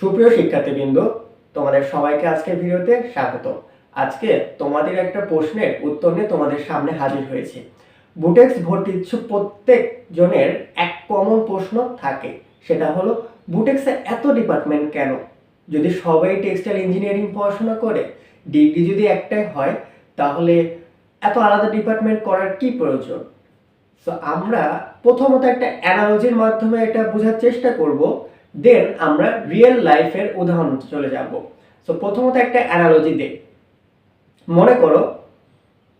সুপ্রিয় শিক্ষার্থীবৃন্দ, তোমাদের সবাইকে আজকের ভিডিওতে স্বাগত। আজকে তোমাদের একটা প্রশ্নের উত্তর নিয়ে তোমাদের সামনে হাজির হয়েছে। বুটেক্স ভর্তি ইচ্ছুক প্রত্যেক জনের এক কমন প্রশ্ন থাকে। সেটা হলো, বুটেক্সে এত ডিপার্টমেন্ট কেন? যদি সবাই টেক্সটাইল ইঞ্জিনিয়ারিং পড়াশোনা করে ডিগ্রি যদি একটাই হয়, তাহলে এত আলাদা ডিপার্টমেন্ট করার কি প্রয়োজন? সো আমরা প্রথমত একটা অ্যানালজির মাধ্যমে এটা বোঝার চেষ্টা করব দেন আমরা রিয়েল লাইফের উদাহরণ চলে যাব। সো প্রথমত একটা অ্যানালজি দে। মনে করো,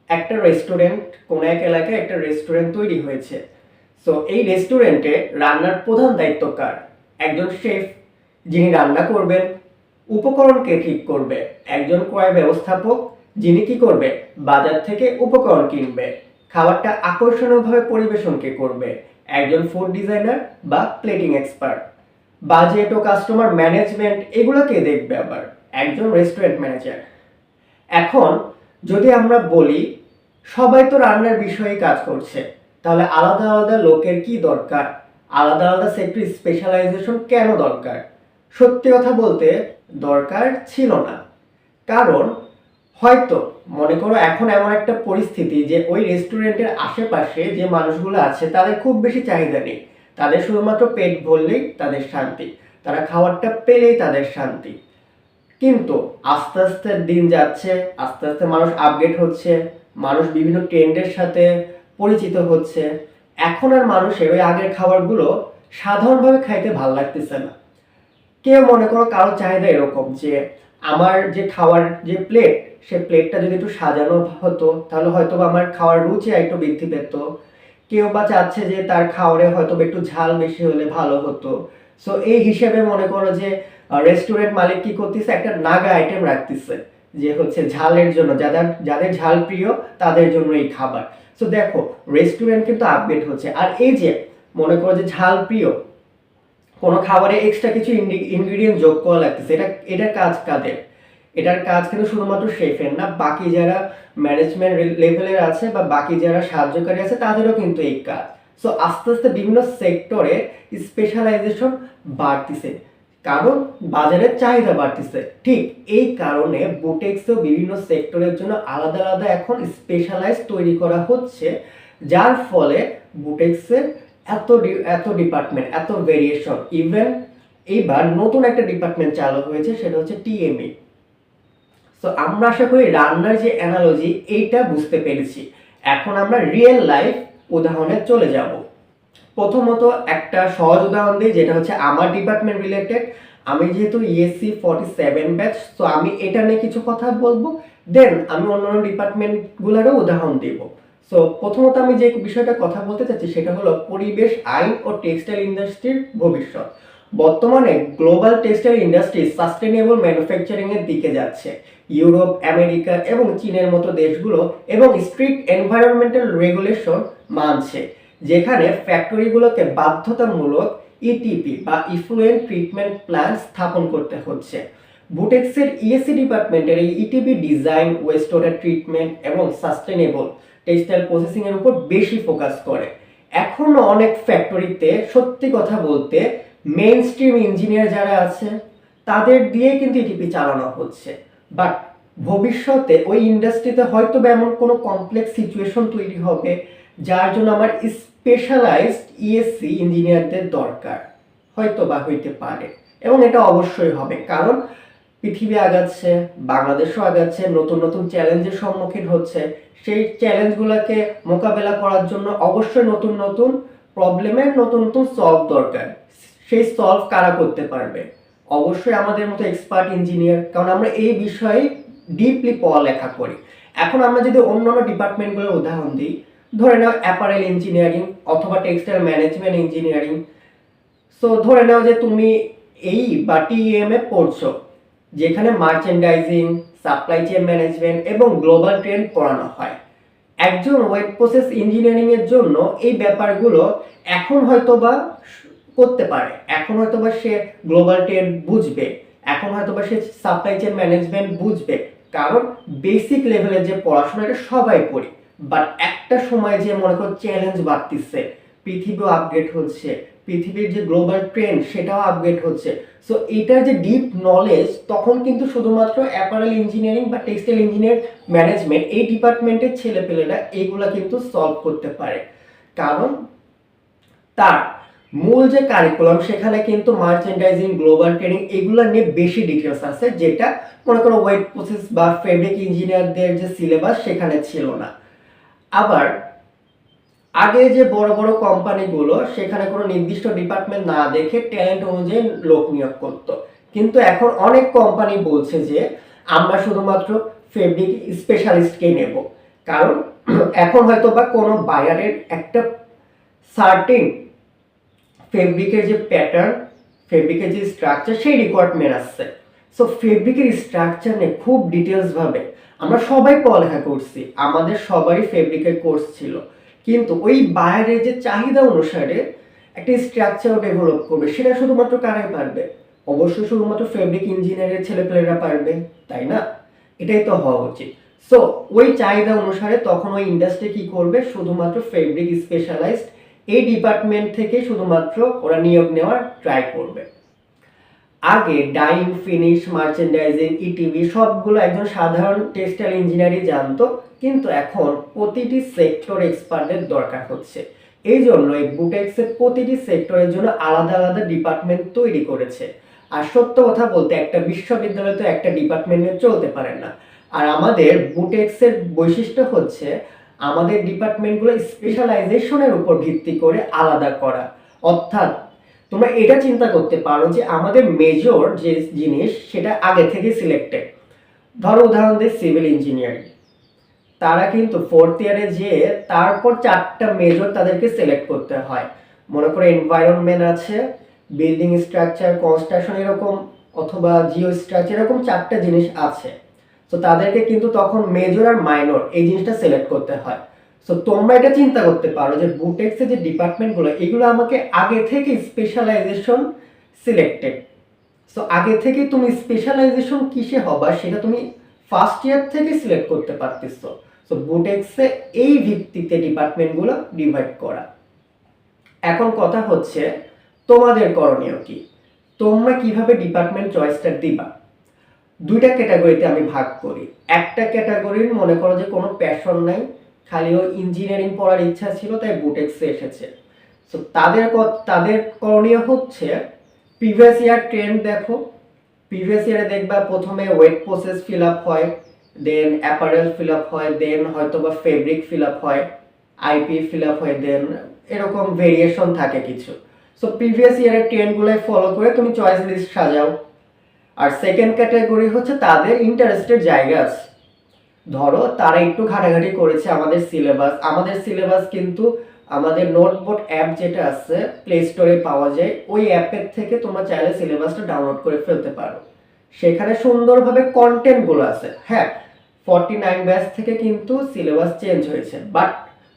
একটা রেস্টুরেন্ট কোনো এক এলাকায় একটা রেস্টুরেন্ট তৈরি হয়েছে। সো এই রেস্টুরেন্টে রান্নার প্রধান দায়িত্ব কার? একজন শেফ যিনি রান্না করবেন, উপকরণকে ঠিক করবে। একজন ক্রয় ব্যবস্থাপক, যিনি কি করবে? বাজার থেকে উপকরণ কিনবে। খাবারটা আকর্ষণীয়ভাবে পরিবেশনকে করবে। একজন ফুড ডিজাইনার বা প্লেটিং এক্সপার্ট বাজেট ও কাস্টমার ম্যানেজমেন্ট এগুলোকে দেখবে আবার, একজন রেস্টুরেন্ট ম্যানেজার এখন যদি আমরা বলি, সবাই তো রান্নার বিষয়ে কাজ করছে, তাহলে আলাদা আলাদা লোকের কি দরকার? আলাদা আলাদা সেক্টর স্পেশালাইজেশন কেন দরকার? সত্যি কথা বলতে দরকার ছিল না। কারণ হয়তো, মনে করো এখন এমন একটা পরিস্থিতি যে ওই রেস্টুরেন্টের আশেপাশে যে মানুষগুলো আছে, তাদের খুব বেশি চাহিদা নেই। তাদের শুধুমাত্র পেট ভরলেই তাদের শান্তি, তারা খাবারটা পেলেই তাদের শান্তি। কিন্তু আস্তে আস্তে দিন যাচ্ছে, আস্তে আস্তে মানুষ আপডেট হচ্ছে, মানুষ বিভিন্ন ট্রেন্ডের সাথে পরিচিত হচ্ছে। এখন আর মানুষের ওই আগের খাবারগুলো সাধারণভাবে খাইতে ভালো লাগতেছে না। কেউ মনে করো কারও চাহিদা এরকম যে, আমার যে খাওয়ার যে প্লেট সে প্লেটটা যদি একটু সাজানো হতো, তাহলে হয়তো আমার খাওয়ার রুচি একটু বৃদ্ধি পেত। কেউ বা চাচ্ছে যে তার খাওয়ারে হয়তো একটু ঝাল বেশি হলে ভালো হতো। সো এই হিসেবে মনে করো যে রেস্টুরেন্ট মালিক কি করতেছে? একটা নাগা আইটেম রাখতেছে, যে হচ্ছে ঝালের জন্য, যাদের যাদের ঝাল প্রিয়, তাদের জন্য এই খাবার। সো দেখো রেস্টুরেন্ট কিন্তু আপডেট হচ্ছে। আর এই যে, মনে করো যে ঝাল প্রিয়, কোনো খাবারে এক্সট্রা কিছু ইনগ্রিডিয়েন্ট যোগ করা লাগতেছে, এটা এটার কাজ কাদের? এটার কাজ কিন্তু শুধুমাত্র শেফের না, বাকি যারা ম্যানেজমেন্ট লেভেলের আছে বা বাকি যারা সাহায্যকারী আছে, তাদেরও কিন্তু এই কাজ। সো আস্তে আস্তে বিভিন্ন সেক্টরে স্পেশালাইজেশন বাড়তিছে। কারণ বাজারের চাহিদা বাড়তিছে। ঠিক এই কারণে বুটেক্সও বিভিন্ন সেক্টরের জন্য আলাদা আলাদা এখন স্পেশালাইজ তৈরি করা হচ্ছে, যার ফলে বুটেক্সের এত এত ডিপার্টমেন্ট এত ভেরিয়েশন ইভেন এইবার নতুন একটা ডিপার্টমেন্ট চালু হয়েছে, সেটা হচ্ছে টিএমএ সো আমরা আশা করি রান্নার যে অ্যানালজি এইটা বুঝতে পেরেছি। এখন আমরা রিয়েল লাইফ উদাহরণে চলে যাব। প্রথমত একটা সহজ উদাহরণ দিই, যেটা হচ্ছে আমার ডিপার্টমেন্ট রিলেটেড আমি যেহেতু ইএসসি ফর্টি সেভেন ব্যাচ তো আমি এটা নিয়ে কিছু কথা বলব। দেন আমি অন্যান্য ডিপার্টমেন্টগুলোরও উদাহরণ দিব। সো প্রথমত আমি যে বিষয়টা কথা বলতে চাচ্ছি, সেটা হলো পরিবেশ, আইন ও টেক্সটাইল ইন্ডাস্ট্রির ভবিষ্যৎ। বর্তমানে global textile industry sustainable manufacturing এর দিকে যাচ্ছে। ইউরোপ, আমেরিকা এবং চীনের মতো দেশগুলো এবং স্ট্রিক্ট এনভায়রনমেন্টাল রেগুলেশন মানছে, যেখানে ফ্যাক্টরিগুলোকে বাধ্যতামূলক ইটিপি বা ইফ্লুয়েন্ট ট্রিটমেন্ট প্ল্যান স্থাপন করতে হচ্ছে। বুটেক্সের ইএসসি ডিপার্টমেন্টের এই ETP design waste water treatment এবং সাস্টেনেবল টেক্সটাইল প্রসেসিং এর উপর বেশি ফোকাস করে। এখনও অনেক ফ্যাক্টরিতে সত্যি কথা বলতে মেইন স্ট্রিম ইঞ্জিনিয়ার যারা আছে, তাদের দিয়ে কিন্তু ইটিপি চালানো হচ্ছে। বাট ভবিষ্যতে ওই ইন্ডাস্ট্রিতে হয়তো বা এমন কোনো কমপ্লেক্স সিচুয়েশন তৈরি হবে যার জন্য আমার স্পেশালাইজড ইএসসি ইঞ্জিনিয়ারদের দরকার। হয়তো বা হইতে পারে। এবং এটা অবশ্যই হবে। কারণ পৃথিবী আগাচ্ছে, বাংলাদেশও আগাচ্ছে, নতুন নতুন চ্যালেঞ্জের সম্মুখীন হচ্ছে। সেই চ্যালেঞ্জগুলোকে মোকাবেলা করার জন্য অবশ্যই নতুন নতুন প্রবলেমের নতুন নতুন সলভ দরকার। সেই সলভ কারা করতে পারবে? অবশ্যই আমাদের মতো এক্সপার্ট ইঞ্জিনিয়ার কারণ আমরা এই বিষয়ে ডিপলি পড়ালেখা করি। এখন আমরা যদি অন্যান্য ডিপার্টমেন্টগুলোর উদাহরণ দিই, ধরে নাও অ্যাপারেল ইঞ্জিনিয়ারিং অথবা টেক্সটাইল ম্যানেজমেন্ট ইঞ্জিনিয়ারিং সো ধরে নাও যে তুমি এই বা টিএম এ পড়ছো, যেখানে মার্চেন্ডাইজিং সাপ্লাই চেইন ম্যানেজমেন্ট এবং গ্লোবাল ট্রেন্ড পড়ানো হয়। একজন ওয়েব প্রসেস ইঞ্জিনিয়ারিং এর জন্য এই ব্যাপারগুলো এখন হয়তো বা করতে পারে। এখন হয়তো বা সে গ্লোবাল ট্রেন্ড বুঝবে। এখন হয়তো বা সে সাপ্লাই চেইন ম্যানেজমেন্ট বুঝবে। কারণ বেসিক লেভেলের যে পড়াশোনা, এটা সবাই পড়ি বাট একটা সময় যে মনে করো চ্যালেঞ্জ বাড়তিছে, পৃথিবীও আপগ্রেড হচ্ছে, পৃথিবীর যে গ্লোবাল ট্রেন্ড সেটাও আপগ্রেড হচ্ছে। সো এটার যে ডিপ নলেজ তখন কিন্তু শুধুমাত্র অ্যাপারেল ইঞ্জিনিয়ারিং বা টেক্সটাইল ইঞ্জিনিয়ার ম্যানেজমেন্ট এই ডিপার্টমেন্টের ছেলেপেলেরা এইগুলা কিন্তু সলভ করতে পারে। কারণ তার মূল যে কারিকুলাম সেখানে কিন্তু মার্চেন্ডাইজিং গ্লোবাল ট্রেনিং এগুলো নিয়ে বেশি ডিটেলস আছে, যেটা মনে করো ওয়েট প্রসেস বা ফেব্রিক ইঞ্জিনিয়ারদের যে সিলেবাস সেখানে ছিল না। আবার আগে যে বড় বড় কোম্পানিগুলো সেখানে কোনো নির্দিষ্ট ডিপার্টমেন্ট না দেখে ট্যালেন্ট অনুযায়ী লোক নিয়োগ করতো। কিন্তু এখন অনেক কোম্পানি বলছে যে, আমরা শুধুমাত্র ফেব্রিক স্পেশালিস্টকে নেব। কারণ এখন হয়তো বা কোনো বায়ারের একটা সার্টিন ফেব্রিকের যে প্যাটার্ন ফেব্রিকের যে স্ট্রাকচার সেই রিকোয়ারমেন্ট আসছে সো ফেব্রিকের স্ট্রাকচার নিয়ে খুব ডিটেলসভাবে আমরা সবাই পড়ালেখা করছি, আমাদের সবারই ফেব্রিকের কোর্স ছিল। কিন্তু ওই বাইরের যে চাহিদা অনুসারে একটা স্ট্রাকচার ডেভেলপ করবে, সেটা শুধুমাত্র কারাই পারবে? অবশ্যই শুধুমাত্র ফেব্রিক ইঞ্জিনিয়ারের ছেলেপেলেরা পারবে, তাই না? এটাই তো হওয়া উচিত। সো ওই চাহিদা অনুসারে তখন ওই ইন্ডাস্ট্রি কি করবে? শুধুমাত্র ফেব্রিক স্পেশালাইজড এই ডিপার্টমেন্ট থেকে শুধুমাত্র ওরা নিয়োগ নেওয়ার ট্রাই করবে। আগে ডাইং ফিনিশ মার্চেন্ডাইজিং ইটিভি সবগুলো একজন সাধারণ টেক্সটাইল ইঞ্জিনিয়ারই জানতো, কিন্তু এখন প্রতিটি সেক্টর এক্সপার্টের দরকার হচ্ছে। এই জন্য এই বুটেক্সের প্রতিটি সেক্টরের জন্য আলাদা আলাদা ডিপার্টমেন্ট তৈরি করেছে। আর সত্য কথা বলতে একটা বিশ্ববিদ্যালয় তো একটা ডিপার্টমেন্টে চলতে পারে না। আর আমাদের বুটেক্সের বৈশিষ্ট্য হচ্ছে আমাদের ডিপার্টমেন্টগুলো স্পেশালাইজেশনের উপর ভিত্তি করে আলাদা করা। অর্থাৎ, তোমরা এটা চিন্তা করতে পারো যে আমাদের মেজর যে জিনিস, সেটা আগে থেকে সিলেক্টেড ধরো উদাহরণ দিই সিভিল ইঞ্জিনিয়ারিং তারা কিন্তু ফোর্থ ইয়ারে যেয়ে তারপর চারটা মেজর তাদেরকে সিলেক্ট করতে হয়। মনে করো এনভায়রনমেন্ট আছে বিল্ডিং স্ট্রাকচার কনস্ট্রাকশন এরকম, অথবা জিও স্ট্রাকচার এরকম চারটা জিনিস আছে। তো তাদেরকে কিন্তু তখন মেজর আর মাইনর এই জিনিসটা সিলেক্ট করতে হয়। সো তোমরা এটা চিন্তা করতে পারো যে বুটেক্সের যে ডিপার্টমেন্টগুলো এগুলো আমাকে আগে থেকে স্পেশালাইজেশন সিলেক্টেড সো আগে থেকে তুমি স্পেশালাইজেশন কিসে হবা, সেটা তুমি ফার্স্ট ইয়ার থেকে সিলেক্ট করতে পারতেছো। সো বুটেক্সে এই ভিত্তিতে ডিপার্টমেন্টগুলো ডিভাইড করা। এখন কথা হচ্ছে, তোমাদের করণীয় কি? তোমরা কীভাবে ডিপার্টমেন্ট চয়েসটা দিবা? দুইটা ক্যাটাগরিতে আমি ভাগ করি। একটা ক্যাটাগরির মনে করো যে কোনো প্যাশন নাই, খালি ও ইঞ্জিনিয়ারিং পড়ার ইচ্ছা ছিল, তাই বুটেক্সে এসেছে। সো তাদের তাদের করণীয় হচ্ছে প্রিভিয়াস ইয়ার ট্রেন্ড দেখো। প্রিভিয়াস ইয়ারে দেখবা প্রথমে ওয়েট প্রসেস ফিল আপ হয় দেন অ্যাপারেল ফিল আপ হয় দেন হয়তো বা ফেব্রিক ফিল আপ হয় আইপি ফিল আপ হয় দেন এরকম ভেরিয়েশন থাকে কিছু। সো প্রিভিয়াস ইয়ারের ট্রেন্ডগুলোই ফলো করে তুমি চয়েস লিস্ট সাজাও। আর সেকেন্ড ক্যাটাগরি হচ্ছে তাদের ইন্টারেস্টের জায়গা আছে। ধরো, তারা একটু ঘাটাঘাটি করেছে আমাদের সিলেবাস আমাদের সিলেবাস কিন্তু আমাদের নোটবোর্ড অ্যাপ যেটা আছে প্লে স্টোরে পাওয়া যায়, ওই অ্যাপের থেকে তোমরা চাইলে সিলেবাসটা ডাউনলোড করে ফেলতে পারো। সেখানে সুন্দরভাবে কন্টেন্টগুলো আছে। হ্যাঁ ফর্টি নাইন ব্যাচ থেকে কিন্তু সিলেবাস চেঞ্জ হয়েছে। বাট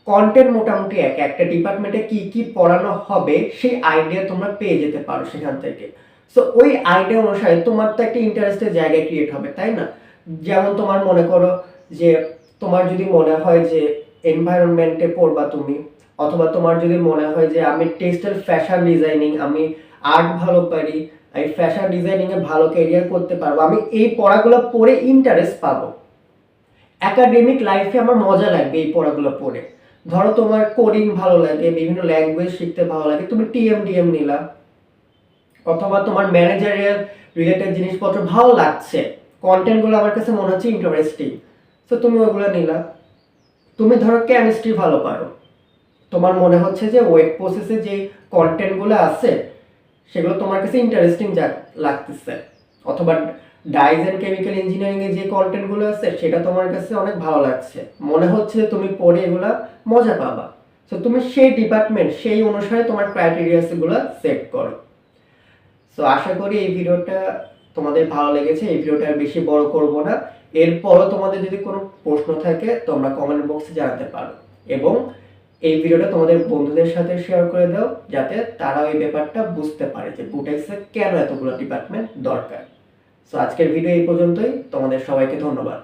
কন্টেন্ট মোটামুটি এক। একটা ডিপার্টমেন্টে কি কি পড়ানো হবে, সেই আইডিয়া তোমরা পেয়ে যেতে পারো সেখান থেকে। সো ওই আইডিয়া অনুসারে তোমার তো একটা ইন্টারেস্টের জায়গা ক্রিয়েট হবে, তাই না? যেমন তোমার মনে করো যে তোমার যদি মনে হয় যে এনভায়রনমেন্টে পড়বা তুমি, অথবা তোমার যদি মনে হয় যে আমি টেক্সটাইল ফ্যাশন ডিজাইনিং আমি আর্ট ভালো পারি, আমি ফ্যাশন ডিজাইনিং এ ভালো ক্যারিয়ার করতে পারব, আমি এই পড়াগুলো পড়ে ইন্টারেস্ট পাবো। একাডেমিক লাইফে আমার মজা লাগবে এই পড়াগুলো পড়ে। ধরো তোমার কোডিং ভালো লাগে, বিভিন্ন ল্যাঙ্গুয়েজ শিখতে ভালো লাগে, তুমি টিএমডিএম নিলা। অথবা তোমার ম্যানেজারিয়াল রিলেটেড জিনিসপত্র ভালো লাগছে কন্টেন্টগুলো আমার কাছে মনে হচ্ছে ইন্টারেস্টিং তো তুমি ওইগুলো নিলা। তুমি ধরো কেমিস্ট্রি ভালো পারো। তোমার মনে হচ্ছে যে ওয়েব প্রসেসে যে কন্টেন্টগুলো আছে, সেগুলো তোমার কাছে ইন্টারেস্টিং লাগতেছে। অথবা ডাইজ অ্যান্ড কেমিক্যাল ইঞ্জিনিয়ারিংয়ে যে কন্টেন্টগুলো আছে, সেটা তোমার কাছে অনেক ভালো লাগছে। মনে হচ্ছে যে তুমি পড়ে এগুলা মজা পাবা। তো তুমি সেই ডিপার্টমেন্ট সেই অনুসারে তোমার ক্রাইটেরিয়াসগুলো সেট করো। সো আশা করি এই ভিডিওটা তোমাদের ভালো লেগেছে। এই ভিডিওটা আর বেশি বড় করব না। এরপরও তোমাদের যদি কোনো প্রশ্ন থাকে, তোমরা কমেন্ট বক্সে জানাতে পারো। এবং এই ভিডিওটা তোমাদের বন্ধুদের সাথে শেয়ার করে দাও, যাতে তারা এই ব্যাপারটা বুঝতে পারে যে বুটেক্সের কেন এতগুলো ডিপার্টমেন্ট দরকার। সো আজকের ভিডিও এই পর্যন্তই। তোমাদের সবাইকে ধন্যবাদ।